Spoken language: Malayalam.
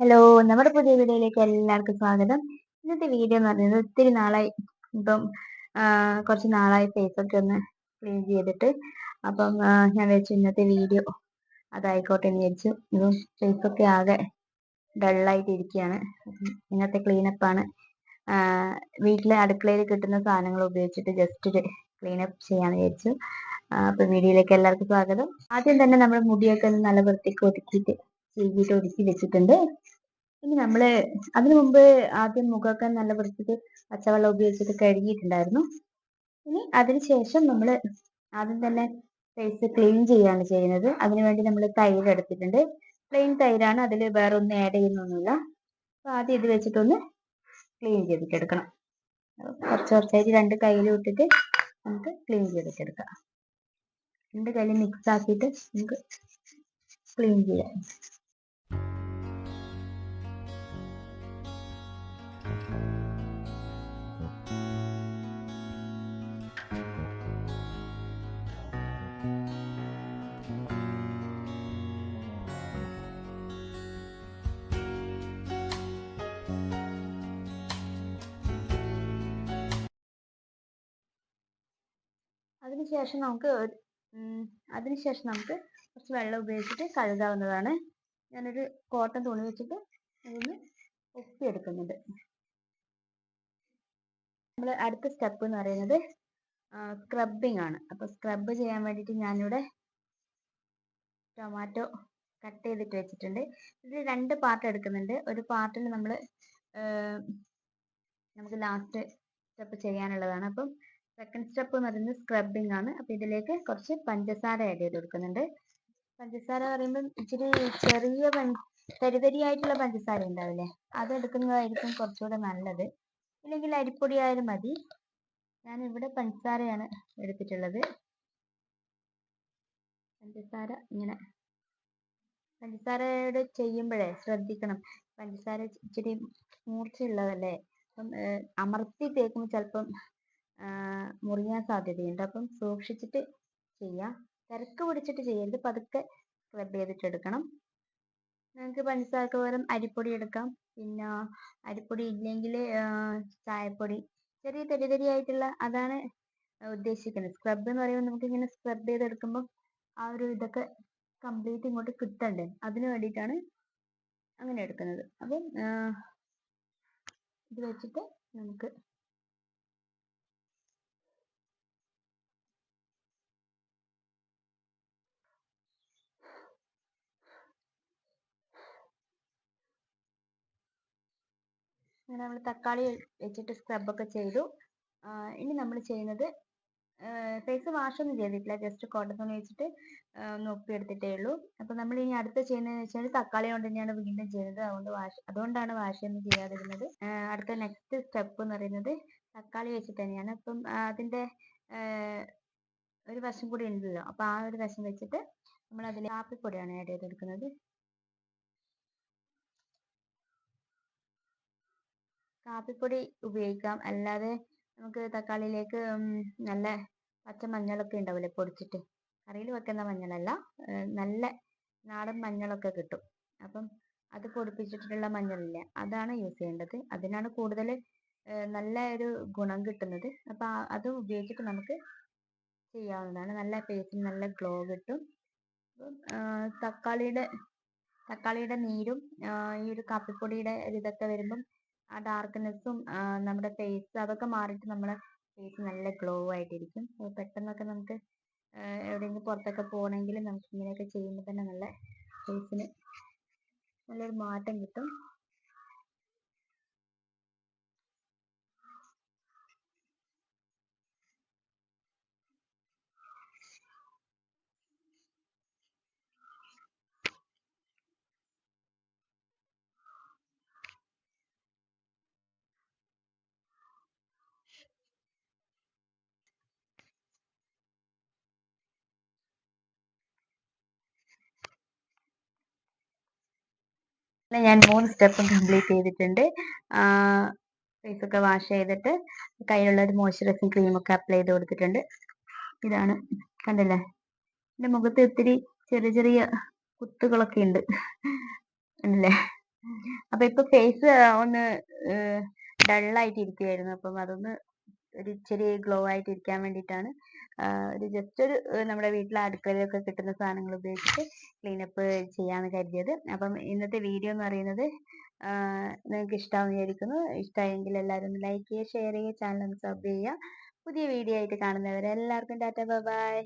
ഹലോ നമ്മുടെ പുതിയ വീഡിയോയിലേക്ക് എല്ലാവർക്കും സ്വാഗതം. ഇന്നത്തെ വീഡിയോ എന്ന് പറയുന്നത് ഒത്തിരി നാളായി ഇപ്പം കുറച്ച് നാളായി ഫേസൊക്കെ ഒന്ന് ക്ലീൻ ചെയ്തിട്ട്. അപ്പം ഞാൻ വെച്ചു ഇന്നത്തെ വീഡിയോ അതായിക്കോട്ടെ എന്ന് വിചാരിച്ചു. ഇതും ഫേസൊക്കെ ആകെ ഡള്ളായിട്ട് ഇരിക്കുകയാണ് ഇന്നത്തെ ക്ലീനപ്പാണ് വീട്ടിലെ അടുക്കളയിൽ കിട്ടുന്ന സാധനങ്ങൾ ഉപയോഗിച്ചിട്ട് ജസ്റ്റ് ഒരു ക്ലീനപ്പ് ചെയ്യാന്ന് വിചാരിച്ചു. അപ്പൊ വീഡിയോയിലേക്ക് എല്ലാവർക്കും സ്വാഗതം. ആദ്യം തന്നെ നമ്മുടെ മുടിയൊക്കെ നല്ല വൃത്തിക്ക് ഒതുക്കിയിട്ട് ചീകിയിട്ട് ഒതുക്കി വെച്ചിട്ടുണ്ട്. ഇനി നമ്മൾ അതിനു മുമ്പ് ആദ്യം മുഖമൊക്കെ നല്ല വൃത്തിക്ക് പച്ചവെള്ളം ഉപയോഗിച്ചിട്ട് കഴുകിയിട്ടുണ്ടായിരുന്നു. ഇനി അതിനുശേഷം നമ്മൾ ആദ്യം തന്നെ ഫേസ് ക്ലീൻ ചെയ്യാണ് ചെയ്യുന്നത്. അതിനുവേണ്ടി നമ്മൾ തൈര് എടുത്തിട്ടുണ്ട്. പ്ലെയിൻ തൈരാണ്. അതിൽ വേറെ ഒന്നും ആഡ് ചെയ്യുന്നൊന്നുമില്ല. അപ്പോൾ ആദ്യം ഇത് വെച്ചിട്ടൊന്ന് ക്ലീൻ ചെയ്തിട്ടെടുക്കണം. കുറച്ച് കുറച്ചായിട്ട് രണ്ട് കയ്യിൽ വിട്ടിട്ട് നമുക്ക് ക്ലീൻ ചെയ്തിട്ടെടുക്കാം. രണ്ട് കയ്യിൽ മിക്സ് ആക്കിയിട്ട് നമുക്ക് ക്ലീൻ ചെയ്യാം. അതിനുശേഷം നമുക്ക് അതിനുശേഷം നമുക്ക് കുറച്ച് വെള്ളം ഉപയോഗിച്ചിട്ട് കഴുകാവുന്നതാണ്. ഞാനൊരു കോട്ടൺ തുണി വെച്ചിട്ട് ഇതൊന്ന് ഒപ്പിയെടുക്കുന്നുണ്ട് നമ്മൾ അടുത്ത സ്റ്റെപ്പ് എന്ന് പറയുന്നത് സ്ക്രബിങ് ആണ്. അപ്പോൾ സ്ക്രബ് ചെയ്യാൻ വേണ്ടിയിട്ട് ഞാനിവിടെ ടൊമാറ്റോ കട്ട് ചെയ്തിട്ട് വെച്ചിട്ടുണ്ട്. ഇതിൽ രണ്ട് പാർട്ട് എടുക്കുന്നുണ്ട്. ഒരു പാർട്ടിൽ നമ്മൾ നമുക്ക് ലാസ്റ്റ് സ്റ്റെപ്പ് ചെയ്യാനുള്ളതാണ്. അപ്പം സെക്കൻഡ് സ്റ്റെപ്പ് എന്ന് പറയുന്നത് സ്ക്രബിങ് ആണ്. അപ്പോൾ ഇതിലേക്ക് കുറച്ച് പഞ്ചസാര ആഡ് ചെയ്ത് കൊടുക്കുന്നുണ്ട്. പഞ്ചസാര പറയുമ്പോൾ ഇച്ചിരി ചെറിയ തരി തരിയായിട്ടുള്ള പഞ്ചസാര ഉണ്ടാവില്ലേ? അത് എടുക്കുന്നതായിരിക്കും കുറച്ചുകൂടെ നല്ലത്. ഇല്ലെങ്കിൽ അരിപ്പൊടി ആയാലും മതി. ഞാൻ ഇവിടെ പഞ്ചസാരയാണ് എടുത്തിട്ടുള്ളത്. പഞ്ചസാര ഇങ്ങനെ. പഞ്ചസാരയുടെ ചെയ്യുമ്പോഴേ ശ്രദ്ധിക്കണം. പഞ്ചസാര ഇച്ചിരി മൂർച്ചയുള്ളതല്ലേ? അപ്പം അമർത്തി തേക്കുമ്പോൾ ചിലപ്പം മുറിയാൻ സാധ്യതയുണ്ട്. അപ്പം സൂക്ഷിച്ചിട്ട് ചെയ്യാം. തിരക്ക് പിടിച്ചിട്ട് ചെയ്യരുത്. പതുക്കെ സ്ക്രബ് ചെയ്തിട്ട് എടുക്കണം നിങ്ങൾക്ക് പഞ്ചസാരക്ക് പകരം അരിപ്പൊടി എടുക്കാം. പിന്നെ അരിപ്പൊടി ഇല്ലെങ്കിൽ ചായപ്പൊടി. ചെറിയ തരി തരിയായിട്ടുള്ള അതാണ് ഉദ്ദേശിക്കുന്നത്. സ്ക്രബ് എന്ന് പറയുമ്പോൾ നമുക്ക് ഇങ്ങനെ സ്ക്രബ് ചെയ്തെടുക്കുമ്പോൾ ആ ഒരു ഇതൊക്കെ കംപ്ലീറ്റ് ഇങ്ങോട്ട് കിട്ടണ്ടേ? അതിന് വേണ്ടിയിട്ടാണ് അങ്ങനെ എടുക്കുന്നത്. അപ്പം ഇത് വെച്ചിട്ട് നമുക്ക് അങ്ങനെ നമ്മൾ തക്കാളി വെച്ചിട്ട് സ്ക്രബൊക്കെ ചെയ്തു. ഇനി നമ്മൾ ചെയ്യുന്നത് ഫേസ് വാഷൊന്നും ചെയ്തിട്ടില്ല. ജസ്റ്റ് കോട്ടൺ വെച്ചിട്ട് ഒന്ന് ഉപ്പിയെടുത്തിട്ടേ ഉള്ളൂ. അപ്പോൾ നമ്മൾ ഇനി അടുത്ത ചെയ്യുന്നതെന്ന് വെച്ചാൽ തക്കാളി കൊണ്ട് തന്നെയാണ് വീണ്ടും ചെയ്യുന്നത്. അതുകൊണ്ട് വാഷ് അതുകൊണ്ടാണ് വാഷ് ഒന്നും ചെയ്യാതിരുന്നത്. അടുത്ത നെക്സ്റ്റ് സ്റ്റെപ്പ് എന്ന് പറയുന്നത് തക്കാളി വെച്ചിട്ട് തന്നെയാണ്. അപ്പം അതിന്റെ ഒരു വശം കൂടി ഉണ്ടല്ലോ. അപ്പോൾ ആ ഒരു വശം വെച്ചിട്ട് നമ്മൾ അതിൽ കാപ്പിപ്പൊടിയാണ് ആഡ് ചെയ്തെടുക്കുന്നത്. കാപ്പിപ്പൊടി ഉപയോഗിക്കാം. അല്ലാതെ നമുക്ക് തക്കാളിയിലേക്ക് നല്ല പച്ച മഞ്ഞളൊക്കെ ഉണ്ടാവില്ലേ പൊടിച്ചിട്ട്. കറിയിൽ വെക്കുന്ന മഞ്ഞളല്ല നല്ല നാടൻ മഞ്ഞളൊക്കെ കിട്ടും. അപ്പം അത് പൊടിപ്പിച്ചിട്ടുള്ള മഞ്ഞളില്ലേ അതാണ് യൂസ് ചെയ്യേണ്ടത്. അതിനാണ് കൂടുതൽ നല്ല ഒരു ഗുണം കിട്ടുന്നത്. അപ്പം അത് ഉപയോഗിച്ചിട്ട് നമുക്ക് ചെയ്യാവുന്നതാണ്. നല്ല ഫേസിന് നല്ല ഗ്ലോ കിട്ടും. തക്കാളിയുടെ തക്കാളിയുടെ നീരും ഈ ഒരു കാപ്പിപ്പൊടിയുടെ ഒരു ഇതൊക്കെ വരുമ്പം ആ ഡാർക്ക്നെസ്സും നമ്മുടെ ഫേസ് അതൊക്കെ മാറിയിട്ട് നമ്മളെ ഫേസ് നല്ല ഗ്ലോ ആയിട്ടിരിക്കും. പെട്ടെന്നൊക്കെ നമുക്ക് എവിടെയെങ്കിലും പുറത്തൊക്കെ പോകണമെങ്കിൽ നമുക്ക് ഇങ്ങനെയൊക്കെ ചെയ്യുമ്പോൾ തന്നെ നല്ല ഫേസിന് നല്ലൊരു മാറ്റം കിട്ടും. ഞാൻ മൂന്ന് സ്റ്റെപ്പും കംപ്ലീറ്റ് ചെയ്തിട്ടുണ്ട്. ഫേസ് ഒക്കെ വാഷ് ചെയ്തിട്ട് കയ്യിലുള്ള ഒരു മോയ്സ്ചറൈസിങ് ക്രീമൊക്കെ അപ്ലൈ ചെയ്ത് കൊടുത്തിട്ടുണ്ട്. ഇതാണ് കണ്ടില്ലേ? എന്റെ മുഖത്ത് ഒത്തിരി ചെറിയ ചെറിയ കുത്തുകളൊക്കെ ഉണ്ട്. അല്ലേ അപ്പൊ ഇപ്പൊ ഫേസ് ഒന്ന് ഡള്ളായിട്ട് ഇരിക്കുവായിരുന്നു അപ്പം അതൊന്ന് ഒരു ഇച്ചിരി ഗ്ലോ ആയിട്ട് ഇരിക്കാൻ വേണ്ടിയിട്ടാണ് ഒരു ജസ്റ്റ് ഒരു നമ്മുടെ വീട്ടിലെ അടുക്കളയിലൊക്കെ കിട്ടുന്ന സാധനങ്ങൾ ഉപയോഗിച്ചിട്ട് ക്ലീനപ്പ് ചെയ്യാന്ന് കരുതിയത്. അപ്പം ഇന്നത്തെ വീഡിയോ എന്ന് പറയുന്നത് നിങ്ങൾക്ക് ഇഷ്ടമാണെന്ന് വിചാരിക്കുന്നു. ഇഷ്ടമായെങ്കിൽ എല്ലാവരും ഒന്ന് ലൈക്ക് ചെയ്യുക ഷെയർ ചെയ്യുക ചാനൽ ഒന്ന് സബ് ചെയ്യുക. പുതിയ വീഡിയോ ആയിട്ട് കാണുന്നവരെ എല്ലാവർക്കും ടാറ്റ ബൈ.